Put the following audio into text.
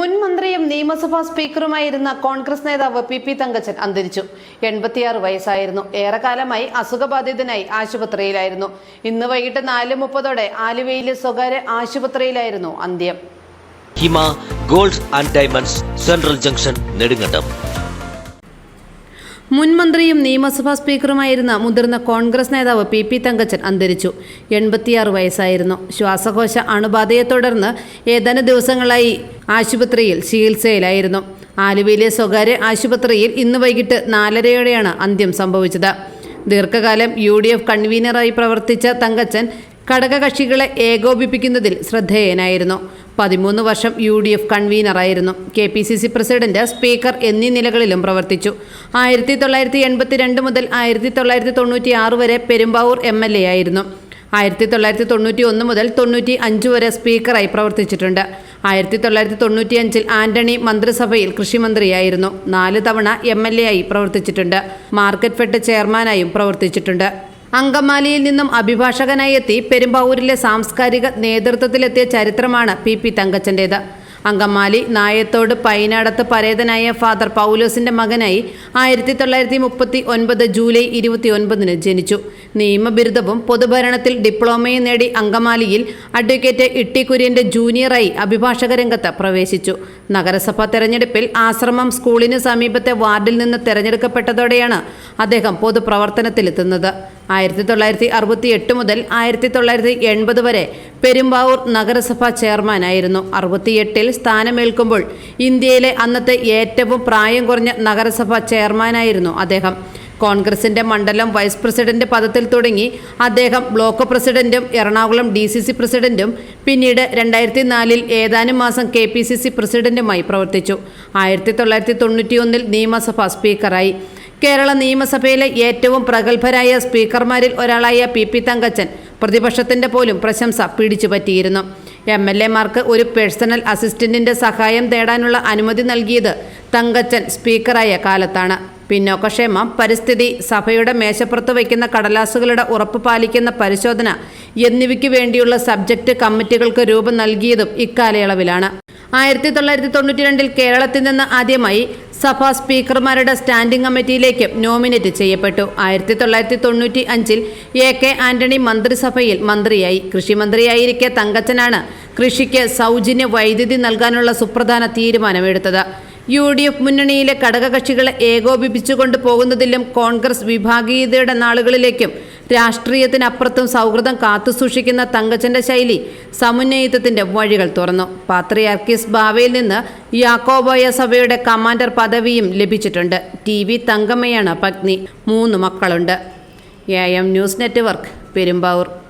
നിയമസഭാ സ്പീക്കറുമായിരുന്ന കോൺഗ്രസ് നേതാവ് P P Thankachan അന്തരിച്ചു. എൺപത്തിയാറ് വയസ്സായിരുന്നു. ഏറെക്കാലമായി അസുഖബാധിതനായി ആശുപത്രിയിലായിരുന്നു. ഇന്ന് വൈകിട്ട് നാല് മുപ്പതോടെ ആലുവയിലെ സ്വകാര്യ ആശുപത്രിയിലായിരുന്നു അന്ത്യം. Hima gold and diamonds central junction Nedumkandam. മുൻ മന്ത്രിയും നിയമസഭാ സ്പീക്കറുമായിരുന്ന മുതിർന്ന കോൺഗ്രസ് നേതാവ് പി പി തങ്കച്ചൻ അന്തരിച്ചു. എൺപത്തിയാറ് വയസ്സായിരുന്നു. ശ്വാസകോശ അണുബാധയെ തുടർന്ന് ഏതാനും ദിവസങ്ങളായി ആശുപത്രിയിൽ ചികിത്സയിലായിരുന്നു. ആലുവയിലെ സ്വകാര്യ ആശുപത്രിയിൽ ഇന്ന് വൈകിട്ട് നാലരയോടെയാണ് അന്ത്യം സംഭവിച്ചത്. ദീർഘകാലം യു ഡി എഫ് കൺവീനറായി പ്രവർത്തിച്ച തങ്കച്ചൻ ഘടകകക്ഷികളെ ഏകോപിപ്പിക്കുന്നതിൽ ശ്രദ്ധേയനായിരുന്നു. പതിമൂന്ന് വർഷം U D F കൺവീനറായിരുന്നു. K P C C president speaker എന്നീ നിലകളിലും പ്രവർത്തിച്ചു. ആയിരത്തി തൊള്ളായിരത്തി എൺപത്തിരണ്ട് മുതൽ ആയിരത്തി തൊള്ളായിരത്തി തൊണ്ണൂറ്റി ആറ് വരെ പെരുമ്പാവൂർ എം എൽ എ ആയിരുന്നു. ആയിരത്തി തൊള്ളായിരത്തി തൊണ്ണൂറ്റി ഒന്ന് മുതൽ തൊണ്ണൂറ്റി അഞ്ച് വരെ സ്പീക്കറായി പ്രവർത്തിച്ചിട്ടുണ്ട്. ആയിരത്തി തൊള്ളായിരത്തി തൊണ്ണൂറ്റി അഞ്ചിൽ ആന്റണി മന്ത്രിസഭയിൽ കൃഷിമന്ത്രിയായിരുന്നു. നാല് തവണ എം എൽ എ ആയി പ്രവർത്തിച്ചിട്ടുണ്ട്. മാർക്കറ്റ് ഫെഡ് ചെയർമാനായും പ്രവർത്തിച്ചിട്ടുണ്ട്. അങ്കമാലിയിൽ നിന്നും അഭിഭാഷകനായി എത്തി പെരുമ്പാവൂരിലെ സാംസ്കാരിക നേതൃത്വത്തിലെത്തിയ ചരിത്രമാണ് പി പി തങ്കച്ചന്റേത് അങ്കമാലി നായത്തോട് പൈനാടത്ത് പരേതനായ ഫാദർ പൗലോസിന്റെ മകനായി ആയിരത്തി തൊള്ളായിരത്തി മുപ്പത്തി ഒൻപത് ജൂലൈ ഇരുപത്തി ഒൻപതിന് ജനിച്ചു. നിയമബിരുദവും പൊതുഭരണത്തിൽ ഡിപ്ലോമയും നേടി അങ്കമാലിയിൽ അഡ്വക്കേറ്റ് ഇട്ടി കുര്യന്റെ ജൂനിയറായി അഭിഭാഷക രംഗത്ത് പ്രവേശിച്ചു. നഗരസഭാ തെരഞ്ഞെടുപ്പിൽ ആശ്രമം സ്കൂളിന് സമീപത്തെ വാർഡിൽ നിന്ന് തെരഞ്ഞെടുക്കപ്പെട്ടതോടെയാണ് അദ്ദേഹം പൊതുപ്രവർത്തനത്തിലെത്തുന്നത്. ആയിരത്തി തൊള്ളായിരത്തി അറുപത്തി എട്ട് മുതൽ ആയിരത്തി തൊള്ളായിരത്തി എൺപത് വരെ പെരുമ്പാവൂർ നഗരസഭാ ചെയർമാനായിരുന്നു. അറുപത്തിയെട്ടിൽ സ്ഥാനമേൽക്കുമ്പോൾ ഇന്ത്യയിലെ അന്നത്തെ ഏറ്റവും പ്രായം കുറഞ്ഞ നഗരസഭാ ചെയർമാനായിരുന്നു അദ്ദേഹം. കോൺഗ്രസിന്റെ മണ്ഡലം വൈസ് പ്രസിഡന്റ് പദത്തിൽ തുടങ്ങി അദ്ദേഹം ബ്ലോക്ക് പ്രസിഡന്റും എറണാകുളം ഡി സി സി പ്രസിഡന്റും പിന്നീട് രണ്ടായിരത്തി നാലിൽ ഏതാനും മാസം കെ പി സി സി പ്രസിഡന്റുമായി പ്രവർത്തിച്ചു. ആയിരത്തി തൊള്ളായിരത്തി തൊണ്ണൂറ്റിയൊന്നിൽ നിയമസഭാ സ്പീക്കറായി. കേരള നിയമസഭയിലെ ഏറ്റവും പ്രഗത്ഭരായ സ്പീക്കർമാരിൽ ഒരാളായ പി പി തങ്കച്ചൻ പ്രതിപക്ഷത്തിന്റെ പോലും പ്രശംസ പിടിച്ചു പറ്റിയിരുന്നു. എം എൽ എമാർക്ക് ഒരു പേഴ്സണൽ അസിസ്റ്റന്റിന്റെ സഹായം തേടാനുള്ള അനുമതി നൽകിയത് തങ്കച്ചൻ സ്പീക്കറായ കാലത്താണ്. പിന്നോക്കക്ഷേമം പരിസ്ഥിതി സഭയുടെ മേശപ്പുറത്ത് വയ്ക്കുന്ന കടലാസുകളുടെ ഉറപ്പ് പാലിക്കുന്ന പരിശോധന എന്നിവയ്ക്ക് വേണ്ടിയുള്ള സബ്ജക്റ്റ് കമ്മിറ്റികൾക്ക് രൂപം നൽകിയതും ഇക്കാലയളവിലാണ്. ആയിരത്തി തൊള്ളായിരത്തി തൊണ്ണൂറ്റി രണ്ടിൽ കേരളത്തിൽ നിന്ന് ആദ്യമായി സഭാ സ്പീക്കർമാരുടെ സ്റ്റാൻഡിംഗ് കമ്മിറ്റിയിലേക്ക് നോമിനേറ്റ് ചെയ്യപ്പെട്ടു. ആയിരത്തി തൊള്ളായിരത്തി തൊണ്ണൂറ്റി അഞ്ചിൽ എ കെ ആന്റണി മന്ത്രിസഭയിൽ മന്ത്രിയായി. കൃഷിമന്ത്രിയായിരിക്കെ തങ്കച്ചനാണ് കൃഷിക്ക് സൗജന്യ വൈദ്യുതി നൽകാനുള്ള സുപ്രധാന തീരുമാനമെടുത്തത്. യു ഡി എഫ് മുന്നണിയിലെ ഘടകകക്ഷികളെ ഏകോപിപ്പിച്ചുകൊണ്ട് പോകുന്നതിലും കോൺഗ്രസ് വിഭാഗീയതയുടെ നാളുകളിലേക്കും രാഷ്ട്രീയത്തിനപ്പുറത്തും സൗഹൃദം കാത്തുസൂക്ഷിക്കുന്ന തങ്കച്ചന്റെ ശൈലി സമുന്നയിത്വത്തിന്റെ വഴികൾ തുറന്നു. പാത്രിയാർക്കിസ് ബാവയിൽ നിന്ന് യാക്കോബോയ സഭയുടെ കമാൻഡർ പദവിയും ലഭിച്ചിട്ടുണ്ട്. ടി വി തങ്കമ്മയാണ് പത്നി. മൂന്ന് മക്കളുണ്ട്. A M news network Perumbavoor.